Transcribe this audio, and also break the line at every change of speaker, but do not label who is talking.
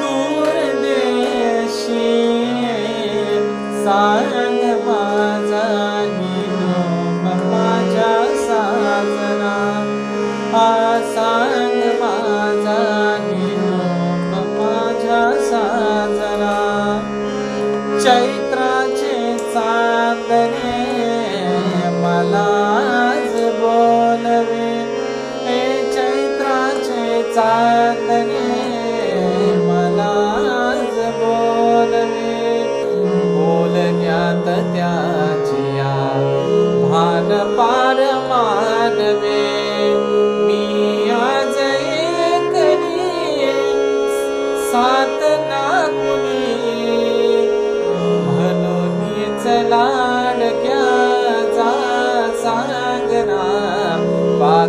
दूरदेशी सारंग माझा निरोप माझा साजना। हा सारंग माझा निरोप माझा साजना। चैत्राचे चांदणे मला चांदणी मला बोलणे बोलण्यात त्याची भान पार मानवे मी आज एकली सात ना कुणी म्हणून चला